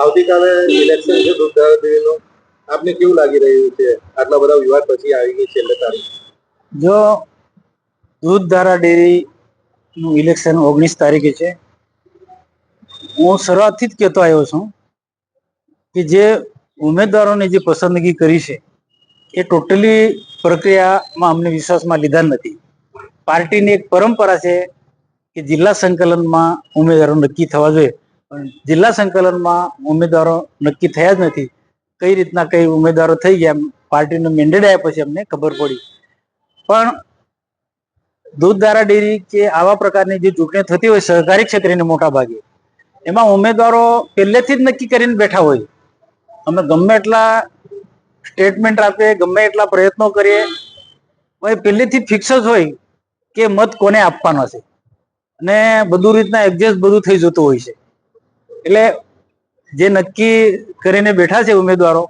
આવતીકાલે ઇલેક્શન છે દૂધ ધારાદેવીનું આપને કેવું લાગી રહ્યું છે? આટલા બધા વિવાદ પછી આવી ગઈ છેલ્લે તારીખ જો દૂધધારા ડેરીનું ઇલેક્શન ઓગણીસ તારીખે છે. હું શરૂઆતથી જ કહેતો આવ્યો છું કે જે ઉમેદવારોને જે પસંદગી કરી છે એ ટોટલી પ્રક્રિયામાં અમને વિશ્વાસમાં લીધા નથી. પાર્ટીની એક પરંપરા છે કે જિલ્લા સંકલનમાં ઉમેદવારો નક્કી થવા જોઈએ. પણ જિલ્લા સંકલનમાં ઉમેદવારો નક્કી થયા જ નથી. કઈ રીતના કઈ ઉમેદવારો થઈ ગયા પાર્ટીનો મેન્ડેટ આવ્યા પછી અમને ખબર પડી. પણ દૂધધારા ડેરી કે આવા પ્રકારની જે ચૂંટણી થતી હોય સહકારી ક્ષેત્રની મોટા ભાગે એમાં ઉમેદવારો પહેલેથી જ નક્કી કરીને બેઠા હોય. અમે ગમે એટલા સ્ટેટમેન્ટ આપીએ, ગમે એટલા પ્રયત્નો કરીએ એ પહેલેથી ફિક્સ જ હોય કે મત કોને આપવાનો છે. અને બધું રીતના એડજસ્ટ બધું થઈ જતું હોય છે. એટલે જે નક્કી કરીને બેઠા છે ઉમેદવારો,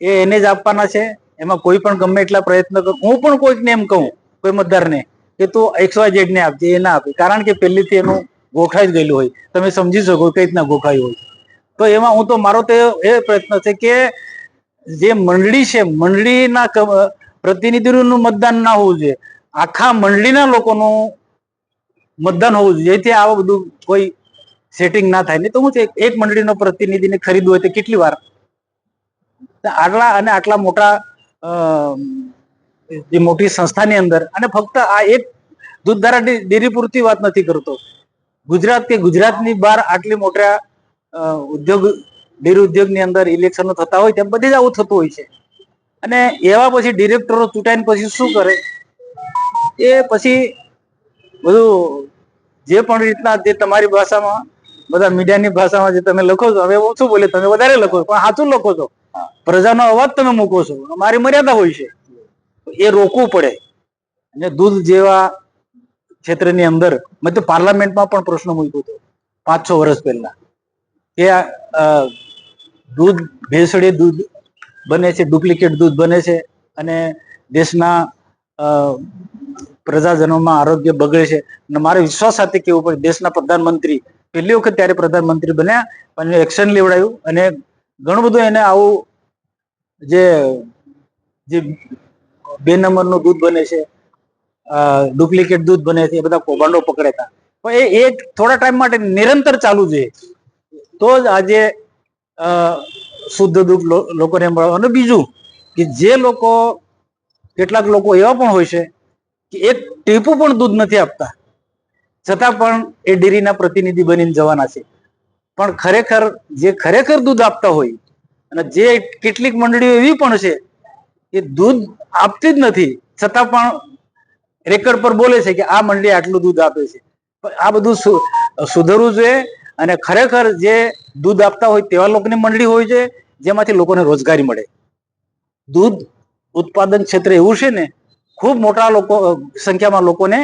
એ એને જ આપવાના છે. એમાં કોઈ પણ ગમે એટલા પ્રયત્ન કરું, હું પણ કોઈકને એમ કહું, કોઈ મતદારને, કે તું એક્સ વાય ઝેડ ને આપજે એ ના આપે. કારણ કે પહેલેથી એનું ગોખાઈ જ ગયેલું હોય. તમે સમજી શકો કઈ રીતના ગોખાયું હોય. તો એમાં હું તો, મારો તો એ પ્રયત્ન છે કે જે મંડળી છે, મંડળીના પ્રતિનિધિઓનું મતદાન ના હોવું જોઈએ. આખા મંડળીના લોકોનું મતદાન હોવું જોઈએ. જેથી આવું બધું કોઈ સેટિંગ ના થાય. નહીં તો હું એક મંડળીનો પ્રતિનિધિને ખરીદવું હોય તો કેટલી વાર? આટલા અને આટલા મોટા જે મોટી સંસ્થાની અંદર, અને ફક્ત આ એક દૂધધારા ડેરી પૂરતી વાત નથી કરતો. ગુજરાત કે ગુજરાતની બહાર આટલી મોટા ઉદ્યોગ, ડેરી ઉદ્યોગની અંદર ઇલેક્શનો થતા હોય ત્યાં બધે જ આવું થતું હોય છે. અને એવા પછી ડિરેક્ટરો ચૂંટાઈને પછી શું કરે? એ પછી બધું જે પણ રીતના જે તમારી ભાષામાં બધા મીડિયાની ભાષામાં જે તમે લખો છો હવે ઓછું બોલે તમે વધારે લખો છો પણ સાચું લખો છો. પ્રજાનો અવાજ તમે મૂકો છો મારી મર્યાદા હોય છે. એ રોકવું પડે. અને દૂધ જેવા ક્ષેત્રની અંદર મેં તો પાર્લામેન્ટમાં પણ પ્રશ્ન મૂક્યો હતો પાંચ છ વર્ષ પહેલા. કે દૂધ ભેસડે દૂધ બને છે ડુપ્લિકેટ દૂધ બને છે અને દેશના પ્રજાજનોમાં આરોગ્ય બગડે છે. અને મારે વિશ્વાસ સાથે કેવું પડે દેશના પ્રધાનમંત્રી પહેલી વખત ત્યારે પ્રધાનમંત્રી બન્યા અને એક્શન લેવડાયું અને ઘણું બધું એને આવું જે જે બે નંબરનું દૂધ બને છે ડુપ્લિકેટ દૂધ બને છે, એ બધા કૌભાંડો પકડેતા પણ એ એક થોડા ટાઈમ માટે નિરંતર ચાલુ છે. તો જ આજે શુદ્ધ દૂધ લોકોને મળે અને બીજું કે જે લોકો, કેટલાક લોકો એવા પણ હોય છે કે એક ટીપું પણ દૂધ નથી આપતા. છતાં પણ એ ડેરીના પ્રતિનિધિ બનીને જવાના છે. પણ ખરેખર જે ખરેખર દૂધ આપતા હોય અને જે કેટલીક મંડળીઓ એવી પણ છે, એ દૂધ આપતી જ નથી. છતાં પણ રેકર્ડ પર બોલે છે કે આ મંડળી આટલું દૂધ આપે છે. આ બધું સુધરવું જોઈએ અને ખરેખર જે દૂધ આપતા હોય તેવા લોકોની મંડળી હોય છે જેમાંથી લોકોને રોજગારી મળે. દૂધ ઉત્પાદન ક્ષેત્ર એવું છે ને, ખૂબ મોટા લોકો સંખ્યામાં લોકોને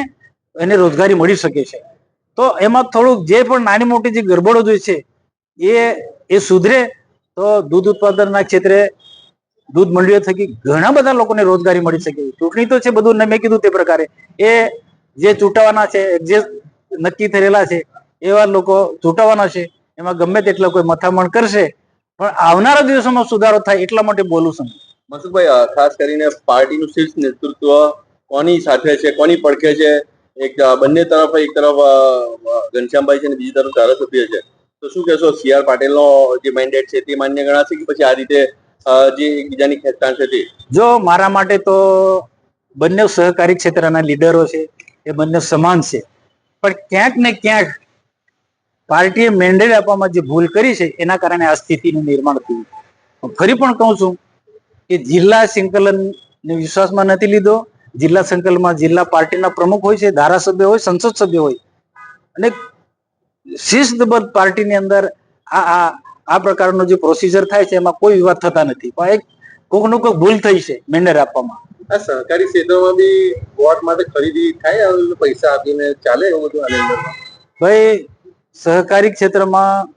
એને રોજગારી મળી શકે છે. તો એમાં થોડુંક જે પણ નાની મોટી જે ગરબડો જોઈ છે, એ એ સુધરે તો દૂધ ઉત્પાદનના ક્ષેત્રે દૂધ મંડળીઓ થકી ઘણા બધા લોકોને રોજગારી મળી શકે. ચૂંટણી તો છે બધું, મેં કીધું તે પ્રકારે. એ જે ચૂંટાવાના છે જે નક્કી થયેલા છે, એવા લોકો ચૂંટાવાના છે, એમાં ગમે તેટલા કોઈ મથામણ કરશે, પણ આવનારા દિવસોમાં સુધારો થાય એટલા માટે બોલું છું. મનસુખભાઈ ખાસ કરીને પાર્ટીનું શીર્ષ નેતૃત્વ કોની સાથે છે, કોની પડખે છે? એક બંને તરફ, એક તરફ ઘનશ્યામભાઈ છે અને બીજી તરફ ધારાસભ્ય છે. તો શું કહેશો સી આર પાટીલનો જે મેન્ડેટ છે તે માન્ય ગણાશે કે પછી આ રીતે જે એકબીજાની ખેંચતાણ છે તે? જો મારા માટે તો બંને સહકારી ક્ષેત્રના લીડરો છે, એ બંને સમાન છે. પણ ક્યાંક ને ક્યાંક પાર્ટીએ મેન્ડેટ આપવામાં જે ભૂલ કરી છે, એના કારણે આ સ્થિતિનું નિર્માણ થયું. ફરી પણ કહું છું કે જિલ્લા સંકલન વિશ્વાસમાં નથી લીધો જિલ્લા સંકલમાં જિલ્લા પાર્ટીના પ્રમુખ હોય છે ધારાસભ્ય હોય સંસદ સભ્ય હોય. અને શિસ્તબદ્ધ પાર્ટીની અંદર આ આ આ પ્રકારનો જે પ્રોસિજર થાય છે એમાં કોઈ વિવાદ થતા નથી. પણ એક કોકનું કોઈક ભૂલ થઈ છે મેન્ડર આપવામાં. આ સહકારી ક્ષેત્રમાં બી વોટ માટે ખરીદી થાય પૈસા આપીને ચાલે એવું બધું ભાઈ સહકારી ક્ષેત્રમાં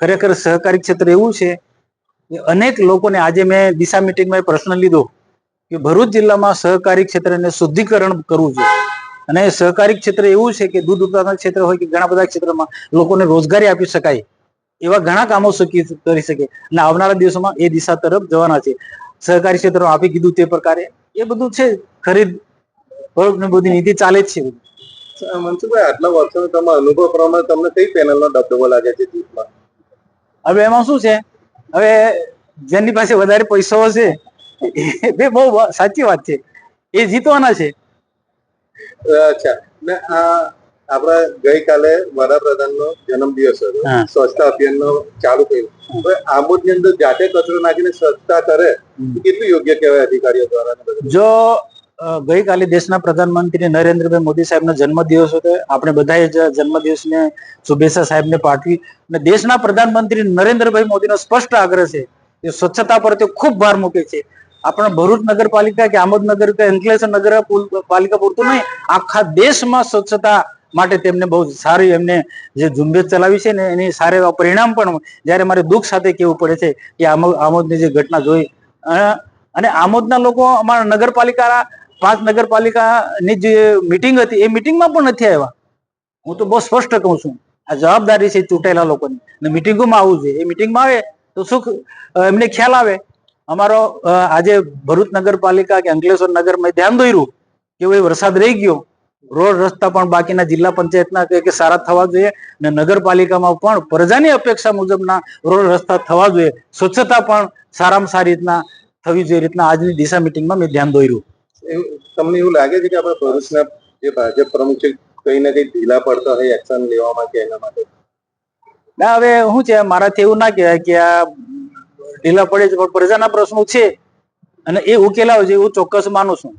ખરેખર સહકારી ક્ષેત્ર એવું છે કે અનેક લોકોને આજે મેં દિશા મિટિંગમાં પ્રશ્ન લીધો. કે ભરૂચ જિલ્લામાં સહકારી ક્ષેત્રને શુદ્ધિકરણ કરવું જોઈએ. અને સહકારી ક્ષેત્ર એવું છે કે દૂધ ઉત્પાદન ક્ષેત્ર હોય કે ઘણા બધા ક્ષેત્રમાં લોકોને રોજગારી આપી શકાય એવા ઘણા કામો શકી કરી શકે. અને આવનારા દિવસોમાં એ દિશા તરફ જવાના છે. સહકારી ક્ષેત્રો આપી કીધું તે પ્રકારે એ બધું છે ખરીદ બધી નીતિ ચાલે જ છે. મનસુખભાઈ આટલા વર્ષોનો તમે અનુભવ પ્રમાણે તમને કઈ પેનલનો દબદબો લાગે છે જીતમાં હવે એમાં શું છે? હવે જેની પાસે વધારે પૈસો હશે એ બહુ સાચી વાત છે. એ જીતવાના છે. અચ્છા. આપણા ગઈકાલે વડાપ્રધાનનો જન્મદિવસ હતો. સ્વચ્છતા અભિયાનનો ચાલુ કર્યું. હવે આમોદની અંદર જાતે કચરો નાખીને સ્વચ્છતા કરે કેટલું યોગ્ય કહેવાય અધિકારીઓ દ્વારા? જો ગઈકાલે દેશના પ્રધાનમંત્રી નરેન્દ્રભાઈ મોદી સાહેબનો જન્મદિવસ હતો આપણે બધાએ જ જન્મદિવસને શુભેચ્છા સાહેબને પાઠવી. અને દેશના પ્રધાનમંત્રી નરેન્દ્રભાઈ મોદીનો સ્પષ્ટ આગ્રહ છે કે સ્વચ્છતા પર તે ખૂબ ભાર મૂકે છે. આપણા ભરૂચ નગરપાલિકા કે આમોદનગર કે અંકલેશ્વર નગર પાલિકા પૂરતું નહીં. આખા દેશમાં સ્વચ્છતા માટે તેમને બહુ સારી એમને જે ઝુંબેશ ચલાવી છે ને એની સારા એવા પરિણામ પણ જ્યારે મારે દુઃખ સાથે કહેવું પડે છે કે આમોદ આમોદની જે ઘટના જોઈ. અને આમોદના લોકો અમારા નગરપાલિકા, પાંચ નગરપાલિકાની જે મિટિંગ હતી, એ મિટિંગમાં પણ નથી આવ્યા. હું તો બહુ સ્પષ્ટ કહું છું. આ જવાબદારી છે ચૂંટાયેલા લોકોની. અને મિટિંગોમાં આવવું જોઈએ. એ મિટિંગમાં આવે તો સુખ એમને ખ્યાલ આવે. અમારો આજે ભરૂચ નગરપાલિકા કે અંકલેશ્વર નગરમાં ધ્યાન દોર્યું કે ભાઈ વરસાદ રહી ગયો. રોડ રસ્તા પણ બાકીના જિલ્લા પંચાયતના કે કે સારા થવા જોઈએ અને નગરપાલિકામાં પણ પ્રજાની અપેક્ષા મુજબના રોડ રસ્તા થવા જોઈએ. સ્વચ્છતા પણ સારામાં સારી રીતના થવી જોઈએ રીતના આજની દિશા મિટિંગમાં મેં ધ્યાન દોર્યું. તમને એવું લાગે છે કે આપણે ભરૂચના જે ભાજપ પ્રમુખ છે કઈ ને કઈ ઢીલા પડતા હોય એક્શન લેવામાં કે એના માટે? ના હવે શું છે મારાથી એવું ના કહેવાય કે આ ઢીલા પડે છે પણ પ્રજાના પ્રશ્નો છે. અને એ ઉકેલાવે છે, એવું ચોક્કસ માનું છું.